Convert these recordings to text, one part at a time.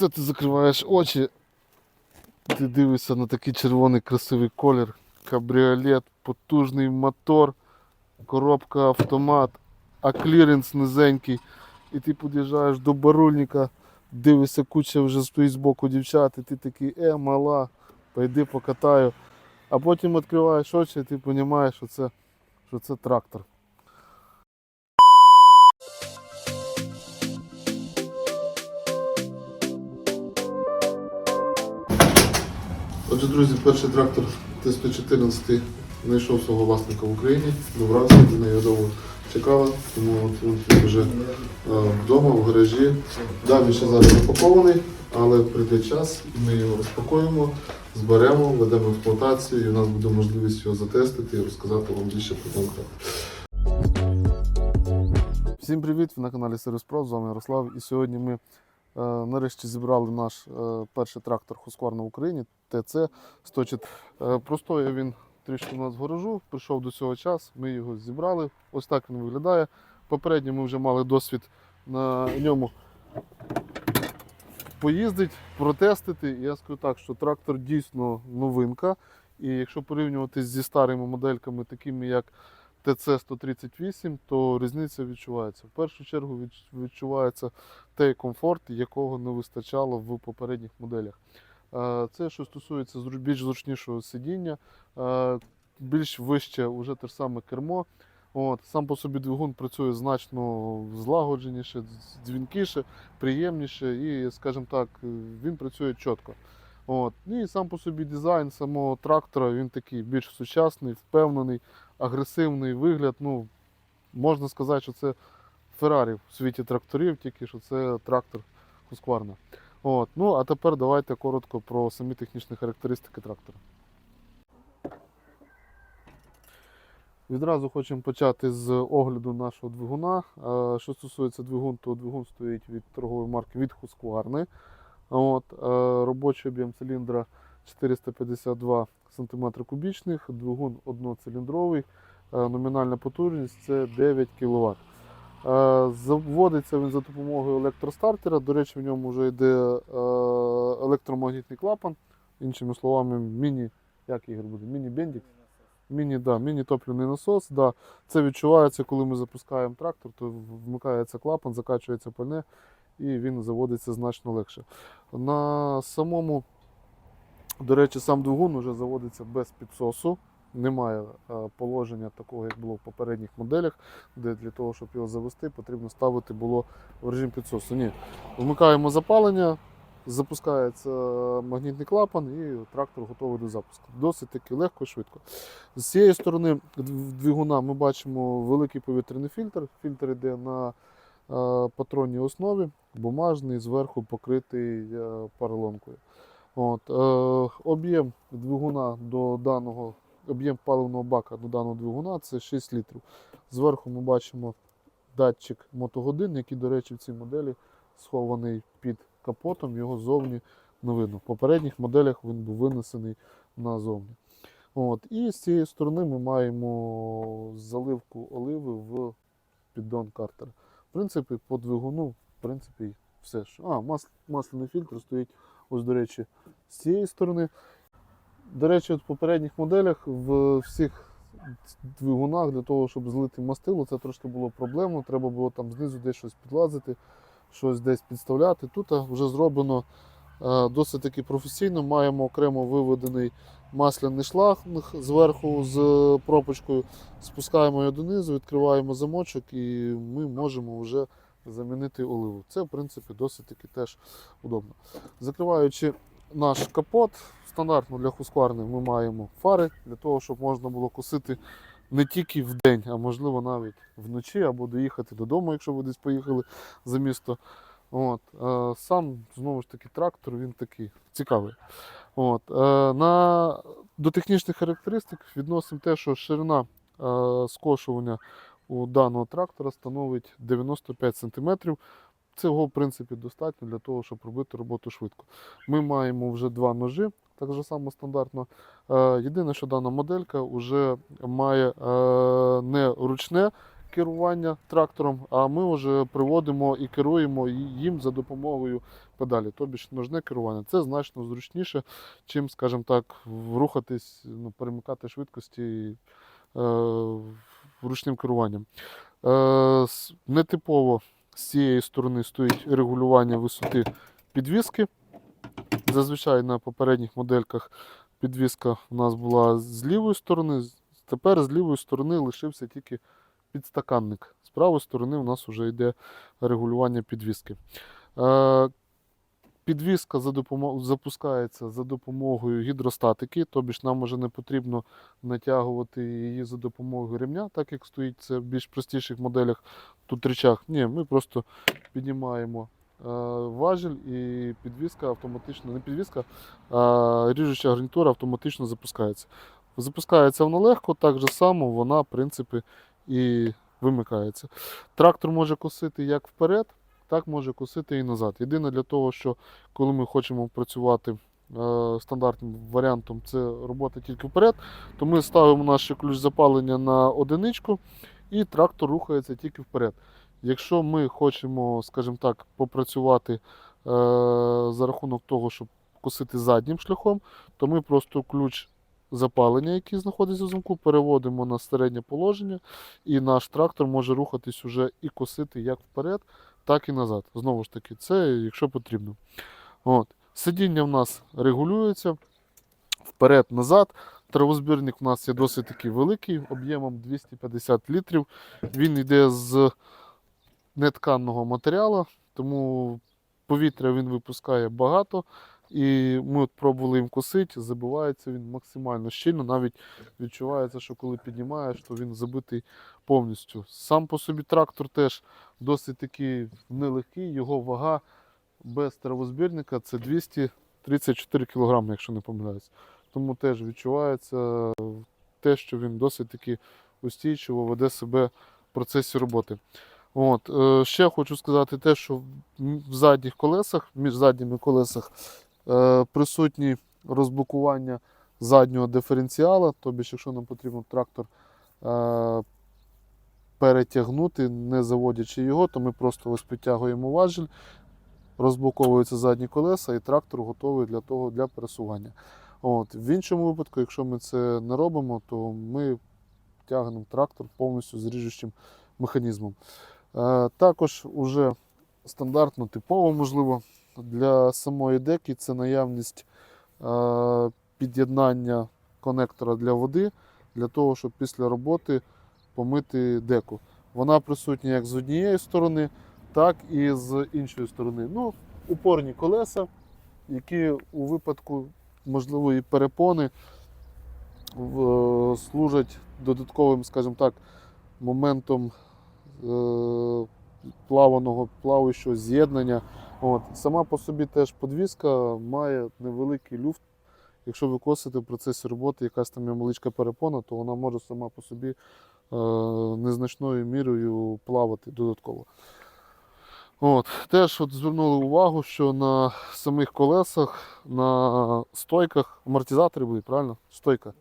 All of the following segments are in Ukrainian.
Оце ти закриваєш очі. Ти дивишся на такий червоний красивий колір. Кабріолет, потужний мотор, коробка автомат, а кліренс низенький. І ти під'їжджаєш до барульника, дивишся, куча вже стоїть збоку дівчат, і ти такий, е, мала, пойди покатаю. А потім відкриваєш очі, і ти розумієш, що це, що це трактор. Отже, друзі, перший трактор Т-114 знайшов свого власника в Україні, добрався, на його довго чекали, тому він вже е, вдома, в гаражі. Да, він ще зараз запакований, але прийде час, ми його розпакуємо, зберемо, ведемо в експлуатацію, і у нас буде можливість його затестити і розказати вам більше про конкрет. Всім привіт! Ви на каналі Сервіс Про, з вами Ярослав. І сьогодні ми нарешті зібрали наш е, перший трактор Husqvarna в Україні ТЦ 104. Е, простояв він трішки у нас в гаражу, прийшов до цього час, ми його зібрали. Ось так він виглядає. Попередньо ми вже мали досвід на ньому поїздити, протестити. Я скажу так, що трактор дійсно новинка. І якщо порівнювати зі старими модельками, такими як ТЦ-138, то різниця відчувається. В першу чергу відчувається той комфорт, якого не вистачало в попередніх моделях. Е, Це що стосується більш зручнішого сидіння, е, більш вище вже те ж саме кермо. От, сам по собі двигун працює значно злагодженіше, дзвінкіше, приємніше і, скажімо так, він працює чітко. От. І сам по собі дизайн самого трактора він такий більш сучасний, впевнений, агресивний вигляд. Ну, можна сказати, що це Феррарі в світі тракторів, тільки що це трактор Husqvarna. От. Ну, а тепер давайте коротко про самі технічні характеристики трактора. Відразу хочемо почати з огляду нашого двигуна. Е, Що стосується двигун, то двигун стоїть від торгової марки від Husqvarna. От, е, робочий об'єм циліндра 452 см кубічних, двигун одноциліндровий, е, номінальна потужність це 9 кВт. Е, Заводиться він за допомогою електростартера. До речі, в ньому вже йде е, електромагнітний клапан, іншими словами, міні, як ігор буде, міні-бендік. Міні, да, міні-топливний насос. Да. Це відчувається, коли ми запускаємо трактор, то вмикається клапан, закачується пальне і він заводиться значно легше. На самому, до речі, сам двигун вже заводиться без підсосу. Немає е, положення такого, як було в попередніх моделях, де для того, щоб його завести, потрібно ставити було в режим підсосу. Ні. Вмикаємо запалення, запускається магнітний клапан і трактор готовий до запуску. Досить таки легко і швидко. З цієї сторони двигуна ми бачимо великий повітряний фільтр. Фільтр йде на е, патронній основі, бумажний, зверху покритий е, поролонкою. От, е, об'єм двигуна до даного, об'єм паливного бака до даного двигуна це 6 літрів. Зверху ми бачимо датчик мотогодин, який, до речі, в цій моделі схований під капотом, його зовні не видно. В попередніх моделях він був винесений назовні. От. І з цієї сторони ми маємо заливку оливи в піддон картера. В принципі, по двигуну, в принципі, все ж. А, мас, масляний фільтр стоїть, ось, до речі, з цієї сторони. До речі, от в попередніх моделях в всіх двигунах для того, щоб злити мастило, це трошки було проблемно. Треба було там знизу десь щось підлазити, щось десь підставляти. Тут вже зроблено е, досить таки професійно. Маємо окремо виведений масляний шланг зверху з пропочкою. Спускаємо його донизу, відкриваємо замочок і ми можемо вже замінити оливу. Це, в принципі, досить таки теж удобно. Закриваючи наш капот, стандартно для Husqvarna ми маємо фари для того, щоб можна було косити не тільки в день, а можливо навіть вночі або доїхати додому, якщо ви десь поїхали за місто. От. е, Сам знову ж таки трактор, він такий цікавий. От. е, На, до технічних характеристик відносимо те, що ширина е, скошування у даного трактора становить 95 см. Цього, в принципі, достатньо для того, щоб робити роботу швидко. Ми маємо вже два ножі, так же само стандартно. Е, Єдине, що дана моделька вже має е, не ручне керування трактором, а ми вже приводимо і керуємо їм за допомогою педалі. Тобі ж ножне керування. Це значно зручніше, чим, скажімо так, рухатись, ну, перемикати швидкості е, ручним керуванням. Е, нетипово з цієї сторони стоїть регулювання висоти підвіски. Зазвичай на попередніх модельках підвіска у нас була з лівої сторони, тепер з лівої сторони лишився тільки підстаканник. З правої сторони у нас вже йде регулювання підвіски. Підвіска за допомо- запускається за допомогою гідростатики, тобі ж нам вже не потрібно натягувати її за допомогою ремня, так як стоїть це в більш простіших моделях тут речах. Ні, ми просто піднімаємо е, важіль і підвіска автоматично, не підвіска, а ріжуча гарнітура автоматично запускається. Запускається вона легко, так же само вона, в принципі, і вимикається. Трактор може косити як вперед, так може косити і назад. Єдине для того, що коли ми хочемо працювати е, стандартним варіантом, це робота тільки вперед, то ми ставимо наш ключ запалення на одиничку і трактор рухається тільки вперед. Якщо ми хочемо, скажімо так, попрацювати е, за рахунок того, щоб косити заднім шляхом, то ми просто ключ запалення, який знаходиться в замку, переводимо на середнє положення, і наш трактор може рухатись уже і косити як вперед, так і назад. Знову ж таки, це якщо потрібно. От. Сидіння в нас регулюється вперед-назад. Травозбірник у нас є досить таки великий, об'ємом 250 літрів. Він йде з нетканного матеріалу, тому повітря він випускає багато. І ми от пробували їм косити, забивається він максимально щільно. Навіть відчувається, що коли піднімаєш, то він забитий повністю. Сам по собі трактор теж досить такий нелегкий, його вага без травозбірника це 234 кг, якщо не помиляюсь. Тому теж відчувається те, що він досить таки устійчиво веде себе в процесі роботи. От. е, Ще хочу сказати те, що в задніх колесах, між задніми колесах присутні розблокування заднього диференціала. Тобто, якщо нам потрібно трактор е, перетягнути, не заводячи його, то ми просто ось підтягуємо важіль, розблоковуються задні колеса, і трактор готовий для того для пересування. От. В іншому випадку, якщо ми це не робимо, то ми тягнемо трактор повністю з ріжучим механізмом. Е, також уже стандартно, типово, можливо, для самої деки це наявність е, під'єднання конектора для води, для того, щоб після роботи помити деку. Вона присутня як з однієї сторони, так і з іншої сторони. Ну, упорні колеса, які у випадку можливої перепони в- служать додатковим, скажімо так, моментом е, плаваного, плаваючого з'єднання. От. Сама по собі теж подвіска має невеликий люфт. Якщо ви косите в процесі роботи якась там є невеличка перепона, то вона може сама по собі е, незначною мірою плавати додатково. От. Теж от звернули увагу, що на самих колесах, на стойках, амортизатори були, правильно? Стойка.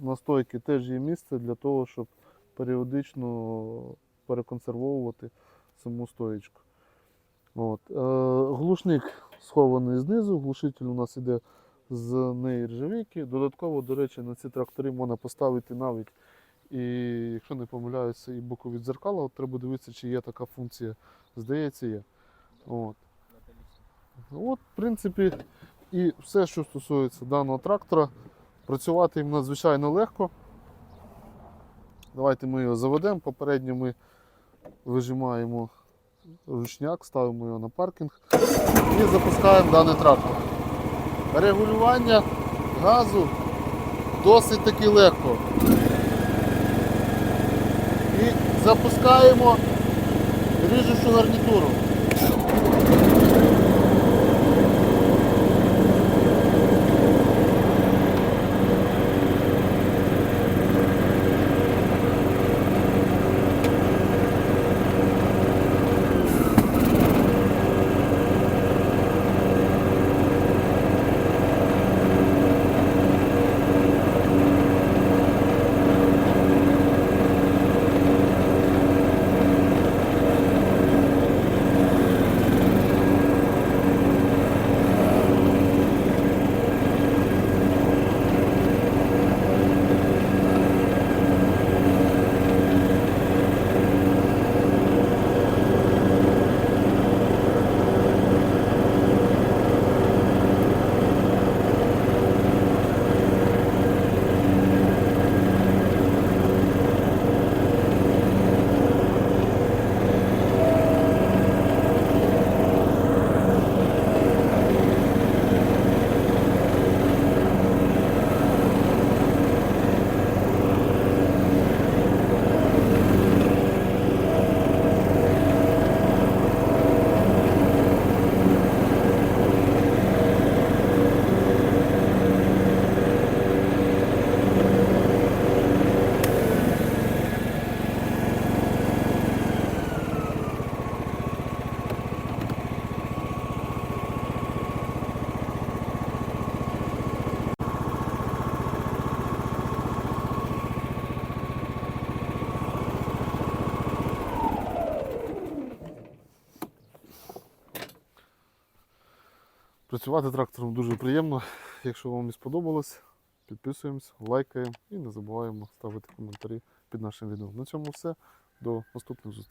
На стойки теж є місце для того, щоб періодично переконсервовувати саму стоєчку. От. Е, глушник схований знизу, глушитель у нас іде з нержавійки. Додатково, до речі, на ці трактори можна поставити навіть, і, якщо не помиляюся, і бокові дзеркала. От треба дивитися, чи є така функція. Здається, є. От. От, в принципі, і все, що стосується даного трактора, працювати їм надзвичайно легко. Давайте ми його заведемо. Попередньо ми вижимаємо ручняк, ставимо його на паркінг і запускаємо даний трактор. Регулювання газу досить таки легко. І запускаємо ріжучу гарнітуру. Працювати трактором дуже приємно. Якщо вам і сподобалось, підписуємось, лайкаємо і не забуваємо ставити коментарі під нашим відео. На цьому все. До наступних зустрічей.